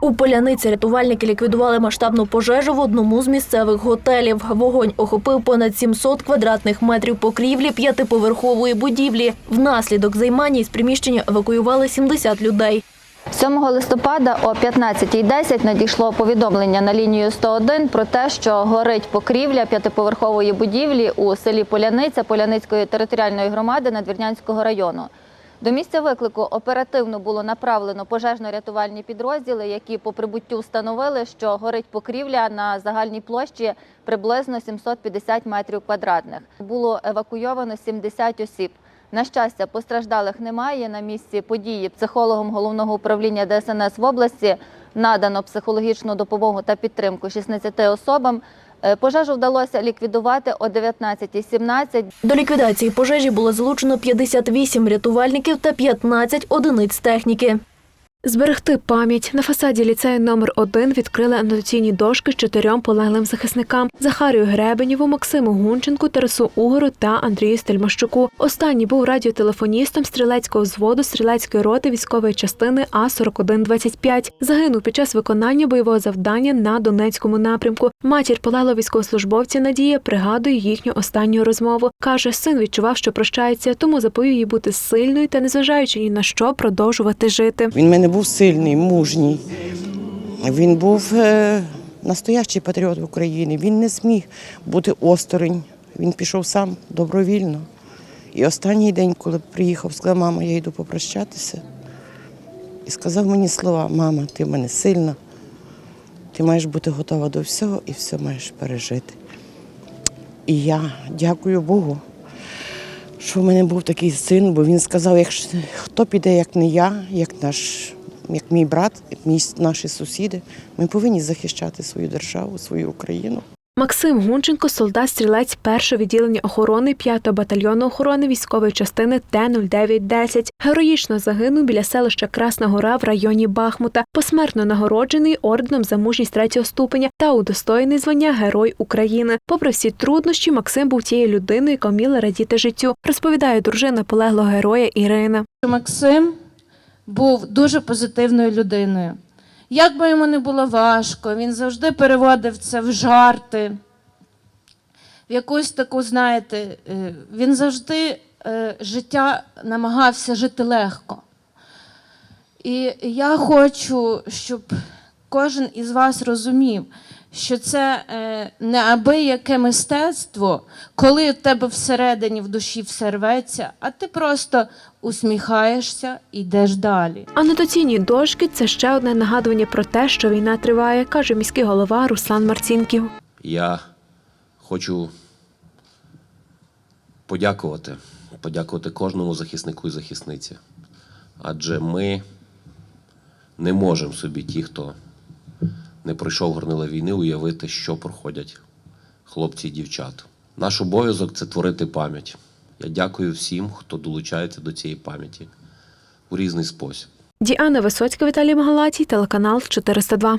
У Поляниці рятувальники ліквідували масштабну пожежу в одному з місцевих готелів. Вогонь охопив понад 700 квадратних метрів покрівлі п'ятиповерхової будівлі. Внаслідок займання із приміщення евакуювали 70 людей. 7 листопада о 15.10 надійшло повідомлення на лінію 101 про те, що горить покрівля п'ятиповерхової будівлі у селі Поляниця Поляницької територіальної громади Надвірнянського району. До місця виклику оперативно було направлено пожежно-рятувальні підрозділи, які по прибуттю встановили, що горить покрівля на загальній площі приблизно 750 метрів квадратних. Було евакуйовано 70 осіб. На щастя, постраждалих немає. На місці події психологом головного управління ДСНС в області надано психологічну допомогу та підтримку 16 особам. Е, Пожежу вдалося ліквідувати о 19.17. До ліквідації пожежі було залучено 58 рятувальників та 15 одиниць техніки. Зберегти пам'ять на фасаді ліцею номер 1 відкрили анотаційні дошки з чотирьом полеглим захисникам: Захарію Гребенєву, Максиму Гунченку, Тарасу Угору та Андрію Стельмащуку. Останній був радіотелефоністом стрілецького взводу стрілецької роти військової частини А 4125 Загинув під час виконання бойового завдання на Донецькому напрямку. Матір полеглого військовослужбовця Надія пригадує їхню останню розмову. каже, син відчував, що прощається, тому заповів їй бути сильною та незважаючи ні на що продовжувати жити. Він в мене був сильний, мужній. Він був е, настоящий патріот України. Він не зміг бути осторонь. Він пішов сам добровільно. І останній день, коли приїхав, сказав, мама, я йду попрощатися. І сказав мені слова, мама, ти в мене сильна, ти маєш бути готова до всього і все маєш пережити. І я дякую Богу, що в мене був такий син, бо він сказав, якщо хто піде, як не я, як наш, як мій брат, як мій, наші сусіди, ми повинні захищати свою державу, свою Україну. Максим Гунченко, солдат стрілець першого відділення охорони 5-го батальйону охорони військової частини Т-0910. Героїчно загинув біля селища Красна Гора в районі Бахмута, посмертно нагороджений орденом за мужність третього ступеня та удостоєний звання Герой України. Попри всі труднощі, Максим був тією людиною, яка вміла радіти життю. Розповідає дружина полеглого героя Ірина. Максим був дуже позитивною людиною. Як би йому не було важко, він завжди переводив це в жарти, в якусь таку, знаєте, е, він завжди е, життя намагався жити легко. І я хочу, щоб кожен із вас розумів, що це е, неабияке мистецтво, коли в тебе всередині в душі все рветься, а ти просто усміхаєшся і йдеш далі. Анотаційні дошки це ще одне нагадування про те, що війна триває, каже міський голова Руслан Марцінків. Я хочу подякувати, подякувати кожному захиснику і захисниці. Адже ми не можемо собі, ті, хто не пройшов горнила війни, уявити, що проходять хлопці і дівчата. Наш обов'язок це творити пам'ять. Я дякую всім, хто долучається до цієї пам'яті у різний спосіб. Діана Висоцька, Віталій Магалатій, телеканал 402.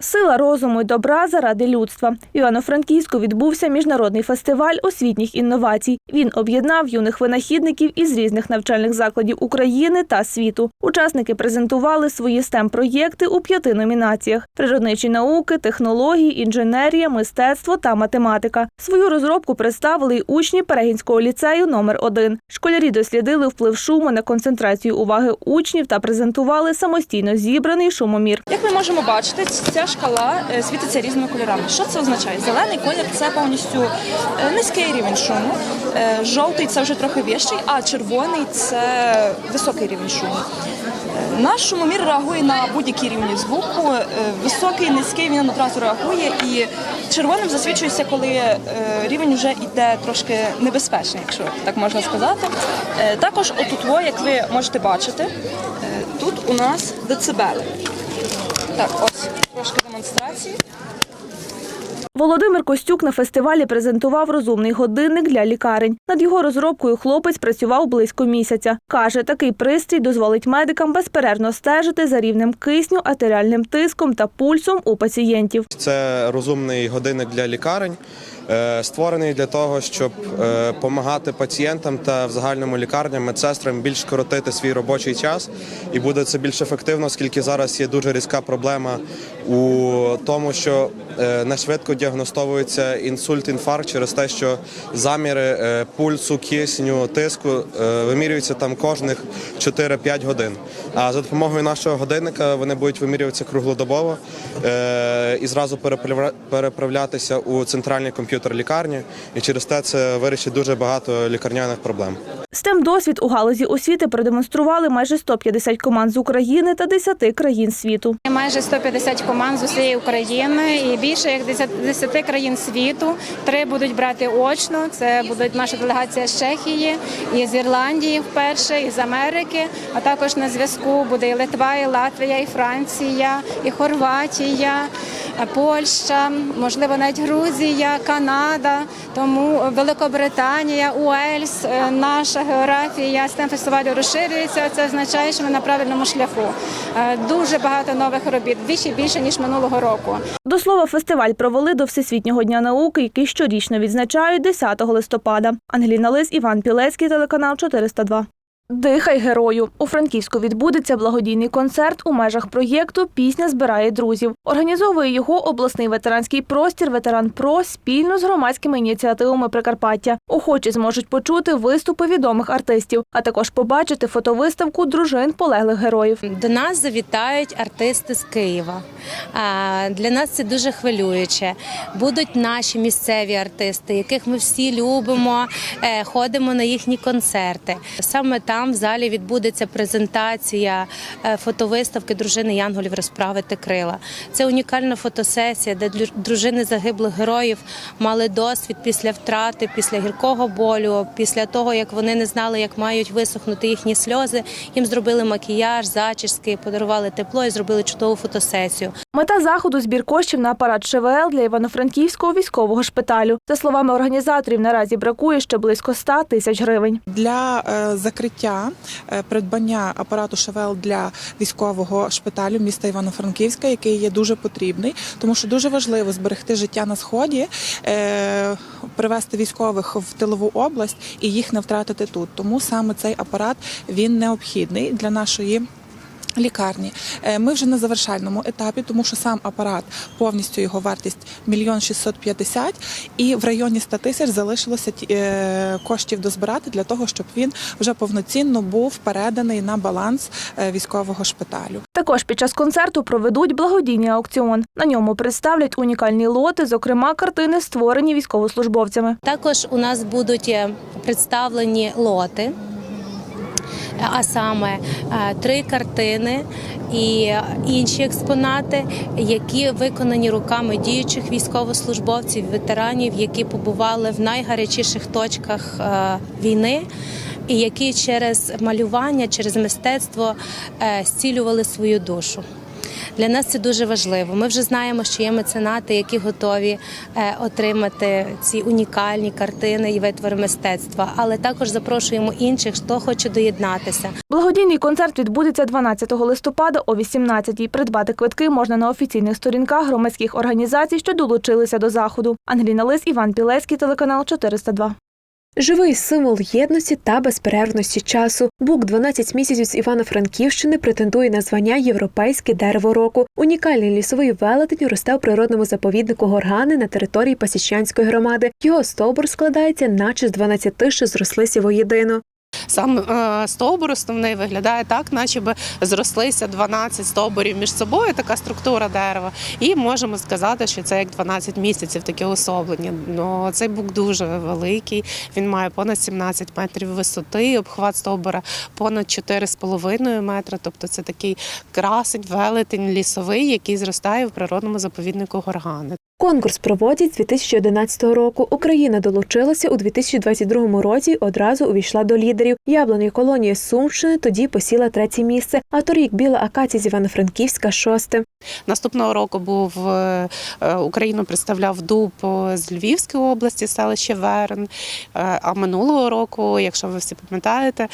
Сила розуму й добра заради людства. Івано-Франківську відбувся міжнародний фестиваль освітніх інновацій. Він об'єднав юних винахідників із різних навчальних закладів України та світу. Учасники презентували свої STEM-проєкти у п'яти номінаціях: природничі науки, технології, інженерія, мистецтво та математика. Свою розробку представили й учні Перегінського ліцею номер 1 Школярі дослідили вплив шуму на концентрацію уваги учнів та презентували самостійно зібраний шумомір. Як ми можемо бачити, ця шкала е, світиться різними кольорами. Що це означає? Зелений колір це повністю е, низький рівень шуму, е, жовтий це вже трохи вищий, а червоний це високий рівень шуму. Наш шумомір реагує на будь-які рівні звуку. Високий, низький він одразу реагує, і червоним засвідчується, коли рівень вже йде трошки небезпечний, якщо так можна сказати. Також отут, як ви можете бачити, тут у нас децибели. Так, ось трошки демонстрації. Володимир Костюк на фестивалі презентував розумний годинник для лікарень. Над його розробкою хлопець працював близько місяця. Каже, такий пристрій дозволить медикам безперервно стежити за рівнем кисню, артеріальним тиском та пульсом у пацієнтів. Це розумний годинник для лікарень. Е, створений для того, щоб допомагати пацієнтам та в загальному лікарням, медсестрам більш скоротити свій робочий час, і буде це більш ефективно, оскільки зараз є дуже різка проблема у тому, що е, не швидко діагностовується інсульт, інфаркт через те, що заміри е, пульсу, кисню, тиску е, вимірюються там кожних 4-5 годин. А за допомогою нашого годинника вони будуть вимірюватися круглодобово е, і зразу переправля- переправлятися у центральний комп'ютер лікарні. І через те це вирішить дуже багато лікарняних проблем. STEM досвід у галузі освіти продемонстрували майже 150 команд з України та 10 країн світу. Майже 150 команд з усієї України і більше як 10 10 країн світу. Три будуть брати очно. Це буде наша делегація з Чехії, і з Ірландії вперше, і з Америки. А також на зв'язку буде і Литва, і Латвія, і Франція, і Хорватія, Польща, можливо, навіть Грузія, Канада. Тому Великобританія, Уельс, е, наша географія STEM фестивалю розширюється. Це означає, що ми на правильному шляху. Е, Дуже багато нових робіт, вдвічі більше ніж минулого року. До слова, фестиваль провели до Всесвітнього дня науки, який щорічно відзначають 10 листопада. Ангеліна Лис, Іван Пілецький, телеканал 402. Дихай герою. У Франківську відбудеться благодійний концерт у межах проєкту Пісня збирає друзів. Організовує його обласний ветеранський простір Ветеран Про спільно з громадськими ініціативами Прикарпаття. Охочі зможуть почути виступи відомих артистів, а також побачити фотовиставку дружин полеглих героїв. До нас завітають артисти з Києва. Для нас це дуже хвилююче. Будуть наші місцеві артисти, яких ми всі любимо, е, ходимо на їхні концерти. Саме там в залі відбудеться презентація е, фотовиставки дружини Янголів розправити крила. Це унікальна фотосесія, де дружини загиблих героїв мали досвід після втрати, після гіркого болю, після того як вони не знали, як мають висохнути їхні сльози. Їм зробили макіяж, зачіски, подарували тепло і зробили чудову фотосесію. Мета заходу збір коштів на апарат ШВЛ для Івано-Франківського військового шпиталю. За словами організаторів, наразі бракує ще близько 100 тисяч гривень. для е, закриття е, придбання апарату ШВЛ для військового шпиталю міста Івано-Франківська, який є дуже потрібний, тому що дуже важливо зберегти життя на сході, е, привести військових в тилову область і їх не втратити тут. Тому саме цей апарат він необхідний для нашої. Лікарні Е, ми вже на завершальному етапі, тому що сам апарат повністю його вартість мільйон 650 і в районі 100 тисяч залишилося е, коштів дозбирати для того, щоб він вже повноцінно був переданий на баланс е, військового шпиталю. Також під час концерту проведуть благодійний аукціон. На ньому представлять унікальні лоти, зокрема картини, створені військовослужбовцями. Також у нас будуть представлені лоти. А саме е, три картини і інші експонати, які виконані руками діючих військовослужбовців, ветеранів, які побували в найгарячіших точках е, війни, і які через малювання, через мистецтво е, зцілювали свою душу. Для нас це дуже важливо. Ми вже знаємо, що є меценати, які готові е, отримати ці унікальні картини і витвори мистецтва, але також запрошуємо інших, хто хоче доєднатися. Благодійний концерт відбудеться 12 листопада о 18-й. Придбати квитки можна на офіційних сторінках громадських організацій, що долучилися до заходу. Ангеліна Лис, Іван Пілецький, телеканал 402. Живий символ єдності та безперервності часу. Бук 12 місяців з Івано-Франківщини претендує на звання Європейське дерево року. Унікальний лісовий велетень росте у природному заповіднику Горгани на території Пасічанської громади. Його стовбур складається, наче з 12, що зрослися воєдино. Сам е, стовбур основний виглядає так, наче зрослися 12 стовбурів між собою, така структура дерева. І можемо сказати, що це як 12 місяців таке особлення. Ну, цей бук дуже великий, він має понад 17 метрів висоти, обхват стовбура понад 4,5 метра. Тобто це такий красень, велетень лісовий, який зростає в природному заповіднику Горгани. Конкурс проводять з 2011 року. Україна долучилася у 2022 році. Одразу увійшла до лідерів. Яблуня колонія з Сумщини тоді посіла третє місце. А торік біла акація з Івано-Франківська шосте. Наступного року був е, е, Україну представляв дуб е, з Львівської області, селище Верн. А минулого року, якщо ви всі пам'ятаєте,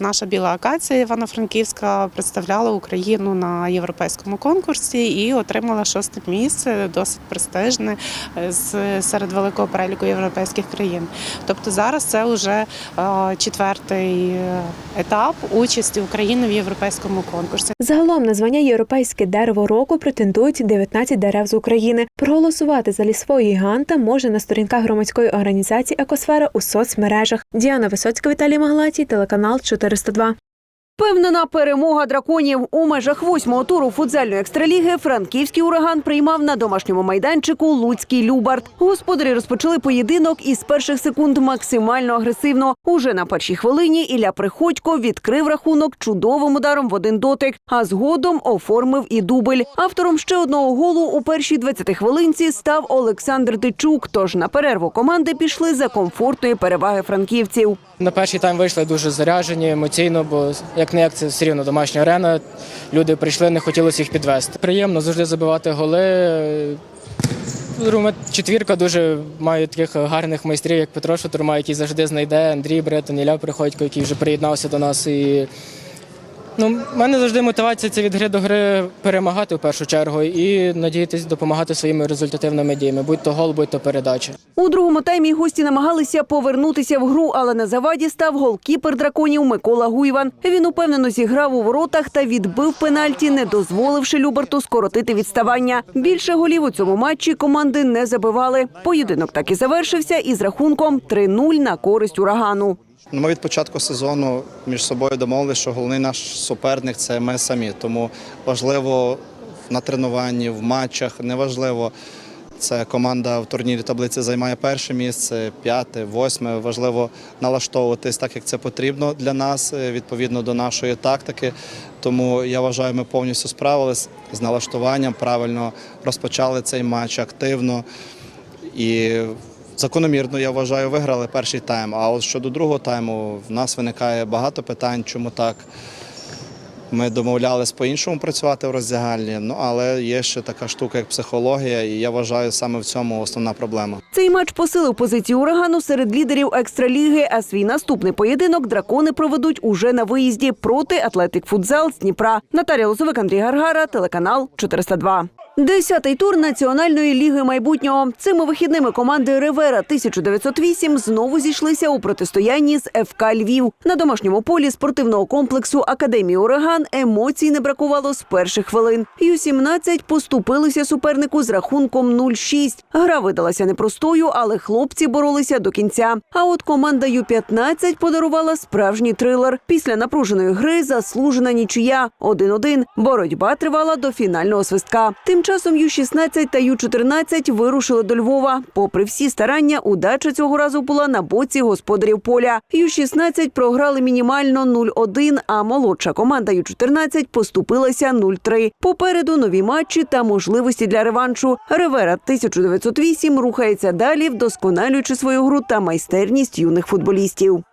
наша біла акація Івано-Франківська представляла Україну на європейському конкурсі і отримала шосте місце. Досить престижне. Дивовижне е, з серед великого переліку європейських країн. Тобто зараз це вже е, четвертий е, етап участі України в європейському конкурсі. Загалом на звання Європейське дерево року претендують 19 дерев з України. Проголосувати за лісового гіганта можна на сторінках громадської організації Екосфера у соцмережах. Діана Висоцька, Віталій Маглатій, телеканал 402. Впевнена перемога драконів у межах восьмого туру футзальної екстраліги. Франківський ураган приймав на домашньому майданчику Луцький Любард. Господарі розпочали поєдинок із перших секунд максимально агресивно. Уже на першій хвилині Ілля Приходько відкрив рахунок чудовим ударом в один дотик, а згодом оформив і дубль. Автором ще одного голу у першій 20 хвилинці став Олександр Дичук. Тож на перерву команди пішли за комфортної переваги франківців. На перший тайм вийшли дуже заряджені емоційно, бо як не як це все рівно домашня арена. Люди прийшли, не хотілося їх підвести. Приємно завжди забивати голи. Четвірка дуже має таких гарних майстрів, як Петро Шатурма, який завжди знайде Андрій Бретон, Ілля Приходько, який вже приєднався до нас. І ну, в мене завжди мотивація це від гри до гри перемагати в першу чергу і надіятися допомагати своїми результативними діями, будь то гол, будь то передача. У другому таймі гості намагалися повернутися в гру, але на заваді став голкіпер драконів Микола Гуйван. Він упевнено зіграв у воротах та відбив пенальті, не дозволивши Люберту скоротити відставання. Більше голів у цьому матчі команди не забивали. Поєдинок так і завершився із рахунком 3-0 на користь урагану. Ми від початку сезону між собою домовилися, що головний наш суперник це ми самі. Тому важливо на тренуванні, в матчах, неважливо. Це команда в турнірі таблиці займає перше місце, п'яте, восьме. Важливо налаштовуватись так, як це потрібно для нас, е, відповідно до нашої тактики. Тому я вважаю, ми повністю справились з налаштуванням, правильно розпочали цей матч активно. І закономірно, я вважаю, виграли перший тайм. А от щодо другого тайму, в нас виникає багато питань, чому так. Ми домовлялись по-іншому працювати в роздягальні, ну але є ще така штука, як психологія, і я вважаю, саме в цьому основна проблема. Цей матч посилив позицію урагану серед лідерів екстраліги. А свій наступний поєдинок дракони проведуть уже на виїзді проти Атлетик Футзал з Дніпра. Наталія Лозовик, Андрій Гаргара, телеканал 402. Десятий тур Національної ліги майбутнього. Цими вихідними команди Ревера 1908 знову зійшлися у протистоянні з ФК Львів. На домашньому полі спортивного комплексу Академії Ураган емоцій не бракувало з перших хвилин. Ю-17 поступилися супернику з рахунком 0-6. Гра видалася непростою, але хлопці боролися до кінця. А от команда Ю-15 подарувала справжній трилер. Після напруженої гри заслужена нічия 1-1. Боротьба тривала до фінального свистка. Часом Ю-16 та Ю-14 вирушили до Львова. Попри всі старання, удача цього разу була на боці господарів поля. Ю-16 програли мінімально 0-1, а молодша команда Ю-14 поступилася 0-3. Попереду нові матчі та можливості для реваншу. Ревера 1908 рухається далі, вдосконалюючи свою гру та майстерність юних футболістів.